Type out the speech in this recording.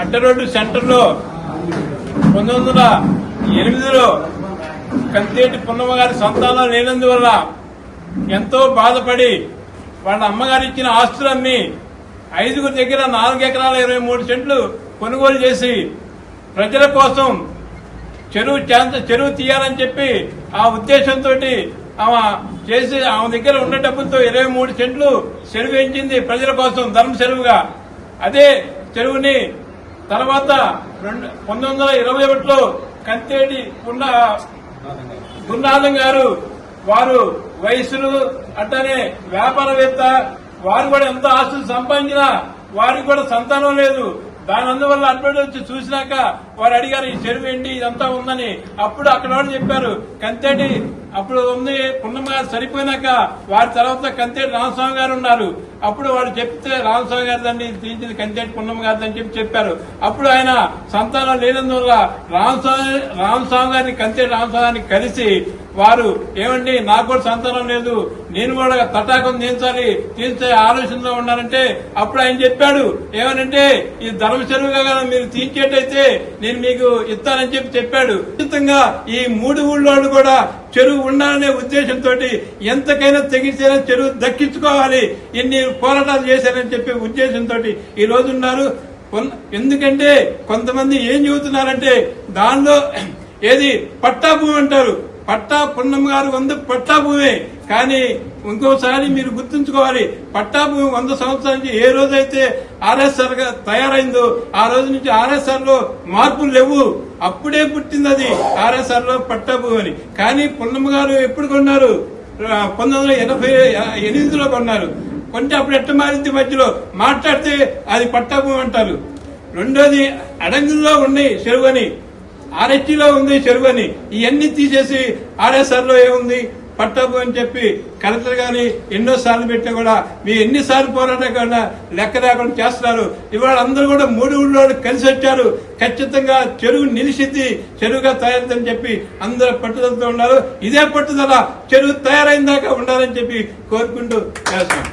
అడ్డరోడ్డు సెంటర్లో పంతొమ్మిది వందల ఎనిమిదిలో కంతేటి పున్నమ్మ గారి సంతానం లేనందువల్ల ఎంతో బాధపడి వాళ్ళ అమ్మగారు ఇచ్చిన ఆస్తులన్నీ ఐదుగురు దగ్గర నాలుగు ఎకరాల ఇరవై మూడు సెంట్లు కొనుగోలు చేసి ప్రజల కోసం చెరువు చెరువు తీయాలని చెప్పి ఆ ఉద్దేశంతో ఆమె చేసి ఆమె దగ్గర ఉన్న డబ్బులతో ఇరవై మూడు సెంట్లు చెరువు ఎంచింది ప్రజల కోసం ధర్మ చెరువుగా అదే చెరువుని తర్వాత రెండు పంతొమ్మిది వందల ఇరవై ఒకటిలో కంతేటి ఉన్న గురునాథం గారు వారు వయసులు అట్టనే వ్యాపారవేత్త వారు కూడా ఎంత ఆస్తులు సంపాదించినా వారికి కూడా సంతానం లేదు. దాని అందువల్ల అడ్వర్ట్ వచ్చి చూసినాక వారు అడిగారు ఈ చెరువు ఏంటి? ఇదంతా ఉందని. అప్పుడు అక్కడ వాళ్ళు చెప్పారు కంతేటి. అప్పుడు ఉంది పున్నమ్మ గారు సరిపోయినాక వారి తర్వాత కంతేటి రామస్వామి గారు ఉన్నారు. అప్పుడు వారు చెప్తే రామస్వామి గారి దాన్ని తీర్చింది కంతేటి పున్నమ్మ గారి అని చెప్పి చెప్పారు. అప్పుడు ఆయన సంతానం లేనందువల్ల రామస్వామి రామస్వామి గారిని కంతేటి రామస్వామి గారిని కలిసి వారు ఏమండి నాకు కూడా సంతానం లేదు. నేను కూడా తటాకం తీయించాలి. తీర్చే ఆలోచనలో ఉన్నానంటే అప్పుడు ఆయన చెప్పాడు. ఏమనంటే ఈ ధర్మ చెరువుగా కదా మీరు తీర్చేటైతే నేను మీకు ఇస్తానని చెప్పి చెప్పాడు. ఖచ్చితంగా ఈ మూడు ఊళ్ళోళ్ళు కూడా చెరువు ఉండాలనే ఉద్దేశంతో ఎంతకైనా తెగించైనా చెరువు దక్కించుకోవాలి. ఎన్ని పోరాటాలు చేశారని చెప్పే ఉద్దేశంతో ఈ రోజు ఉన్నారు. కొన్- ఎందుకంటే కొంతమంది ఏం చెబుతున్నారంటే దానిలో ఏది పట్టా భూమి అంటారు. పట్టా పున్నమ్మ గారు వంద పట్టా భూమే కానీ ఇంకోసారి మీరు గుర్తుంచుకోవాలి పట్టా భూమి వంద సంవత్సరాల నుంచి ఏ రోజైతే ఆర్ఎస్ఆర్గా తయారైందో ఆ రోజు నుంచి ఆర్ఎస్ఆర్లో మార్పులు లేవు. అప్పుడే పుట్టింది అది ఆర్ఎస్ఆర్లో పట్టా భూమి అని. కానీ పున్నమ్మ గారు ఎప్పుడు కొన్నారు? పంతొమ్మిది వందల ఎనభై ఎనిమిదిలో కొన్నారు. కొంటే అప్పుడు ఎట్ట మారింది మధ్యలో? మాట్లాడితే అది పట్టా భూమి అంటారు. రెండోది అడంగుల్లో ఉన్నాయి చెరువు అని. ఆరెట్టిలో ఉంది చెరువు అని ఇవన్నీ తీసేసి ఆర్ఎస్ఆర్లో ఏముంది? పట్టాపు అని చెప్పి కలెక్టర్ గాని ఎన్నో సార్లు పెట్టినా కూడా మీ ఎన్నిసార్లు పోరాటం లెక్క లేకుండా చేస్తున్నారు. ఇవాళ అందరూ కూడా మూడు ఊళ్ళో కలిసి వచ్చారు. ఖచ్చితంగా చెరువు నిలిచింది చెరువుగా తయారైందని చెప్పి అందరూ పట్టుదలతో ఉన్నారు. ఇదే పట్టుదల చెరువు తయారైన దాకా ఉండాలని చెప్పి కోరుకుంటూ చేస్తాం